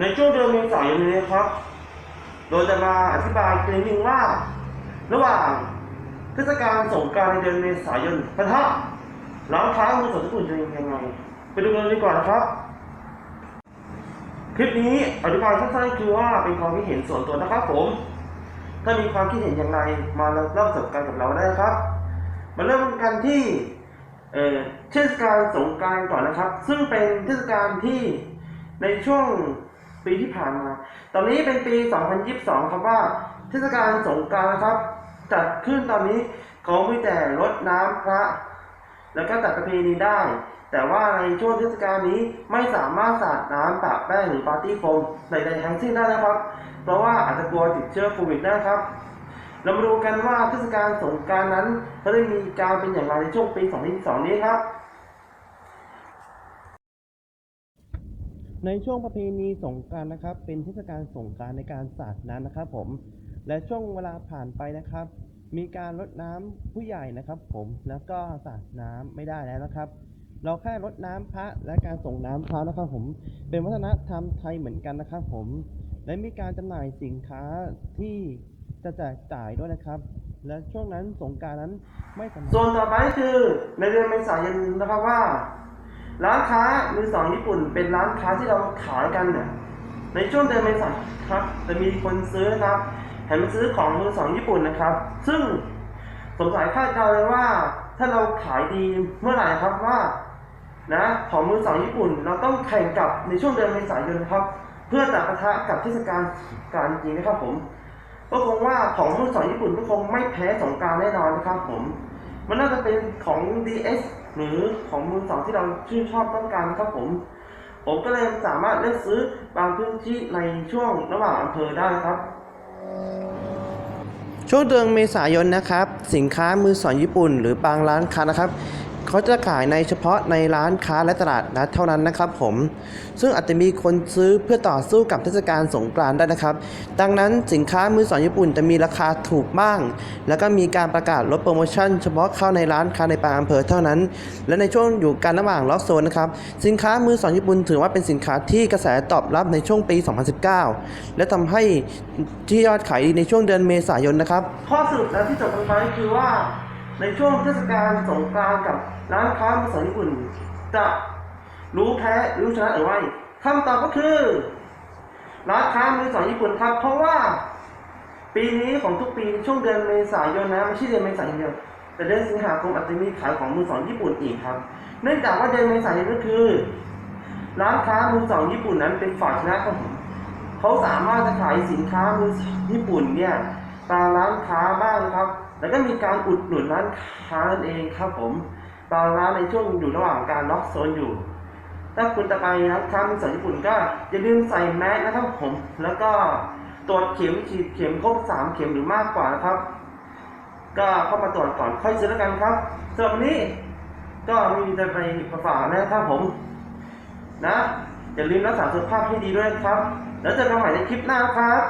ในช่วงเดือนเมษายนนี้ครับ โดยจะมาอธิบายเกณฑ์หนึ่งว่า ระหว่างเทศกาลสงกรานต์ในเดือนเมษายนปะทะร้านค้ามือสองญี่ปุ่นจะเป็นยังไง ไปดูกันดีกว่านะครับ คลิปนี้อธิบายสั้นๆคือว่าเป็นความคิดเห็นส่วนตัวนะครับผม ถ้ามีความคิดเห็นอย่างไรมาเล่าประสบการณ์กับเราได้ครับ มาเริ่มกันที่เอ่อเทศกาลสงกรานต์ก่อนนะครับ ซึ่งเป็นเทศกาลที่ในช่วง ปีที่ผ่านมา ตอนนี้เป็นปี 2022 ครับว่าเทศกาลสงกรานต์นะครับ จัดขึ้นตอนนี้เขามีแต่รดน้ำพระ แล้วก็จัดประเพณีได้ แต่ว่าในช่วงเทศกาลนี้ไม่สามารถสาดน้ำปะแป้งหรือปาร์ตี้โฟมใดๆทั้งสิ้นได้นะครับ เพราะว่าอาจจะกลัวติดเชื้อโควิดได้ครับ เรามาดูกันว่าเทศกาลสงกรารนั้นเขาได้มีการเป็นอย่างไรในช่วงปี 2022 นี้ครับ ในช่วงประเพณีสงการนะครับ เป็นเทศกาลสงการในการสาดน้ำนะครับ ผม และช่วงเวลาผ่านไปนะครับ มีการรดน้ำผู้ใหญ่นะครับ ผมแล้วก็สาดน้ำไม่ได้แล้วนะครับ เราแค่รดน้ำพระและการส่งน้ำพระนะครับ ผมเป็นวัฒนธรรมไทยเหมือนกันนะครับ ผมและมีการจำหน่ายสินค้าที่จะแจกจ่ายด้วยนะครับ และช่วงนั้นสงการนั้นไม่สามารถส่วนต่อไปคือในเดือนเมษายนนะครับว่า ร้านค้ามือสองญี่ปุ่น เป็นร้านค้าที่เราขายกันเนี่ยในช่วงเดือนเมษายนครับจะมีคนซื้อนะครับแถมซื้อของมือสองญี่ปุ่นนะครับ ซึ่งสงสัยคาดเดาเลยว่า ถ้าเราขายดีเมื่อไหร่ครับว่านะของมือสองญี่ปุ่น เราต้องแข่งกับในช่วงเดือนเมษายนครับ เพื่อจะปะทะกับเทศกาลการจริงนะครับผมก็คงว่าของมือสองญี่ปุ่นก็คงไม่แพ้สงการแน่นอนนะครับผม มันน่าจะเป็นของ DS หรือของมือสองที่เราชื่นชอบต้องการนะครับผม ผมก็เลยสามารถเลือกซื้อบางพื้นที่ในช่วงระหว่างอำเภอได้ครับ ช่วงเดือนเมษายนนะครับ สินค้ามือสองญี่ปุ่น หรือบางร้านค้านะครับ เขาจะขายในเฉพาะในร้านค้าและตลาดนัดเท่านั้นนะครับผม ซึ่งอาจจะมีคนซื้อเพื่อต่อสู้กับเทศกาลสงกรานต์ได้นะครับ ดังนั้นสินค้ามือสองญี่ปุ่นจะมีราคาถูกบ้าง แล้วก็มีการประกาศลดโปรโมชั่น เฉพาะเข้าในร้านค้าในบางอำเภอเท่านั้น และในช่วงอยู่การระหว่างล็อกโซนนะครับ สินค้ามือสองญี่ปุ่นถือว่าเป็นสินค้าที่กระแสตอบรับในช่วงปี 2019 และทำให้ที่ยอดขายในช่วงเดือนเมษายนนะครับ ข้อสรุปแล้วที่จบกันไปคือว่า ในช่วงเทศกาลสงกรานต์กับร้านค้ามือสองญี่ปุ่น จะรู้แพ้รู้ชนะหรือไม่คำตอบก็คือ ร้านค้ามือสองญี่ปุ่นครับ เพราะว่า ปีนี้ของทุกปีช่วงเดือนเมษายนนะไม่ใช่เดือนเมษายนเดียวแต่เดือนสิงหาคมอาจจะมีขายของมือสองญี่ปุ่นอีกครับ เนื่องจากว่าเดือนเมษายนก็คือ ร้านค้ามือสองญี่ปุ่นนั้นเป็นฝ่ายชนะครับผมเขาสามารถจะขายสินค้ามือสองญี่ปุ่นเนี่ยตามร้านค้าบ้างครับ แล้วก็มีการอุดหนุนร้านค้านั่นเองครับผมบางร้านในช่วงอยู่ระหว่างการล็อกโซนอยู่ ถ้าคุณจะไปร้านค้ามือสองญี่ปุ่นก็อย่าลืมใส่แมสนะครับผม แล้วก็ตรวจเข็มฉีดเข็มครบสามเข็มหรือมากกว่านะครับ ก็เข้ามาตรวจก่อนค่อยซื้อแล้วกันครับสำหรับวันนี้ก็มีจะไปประฝากนะครับผม นะอย่าลืมรักษาสุขภาพให้ดีด้วยครับ แล้วเจอกันใหม่ในคลิปหน้าครับ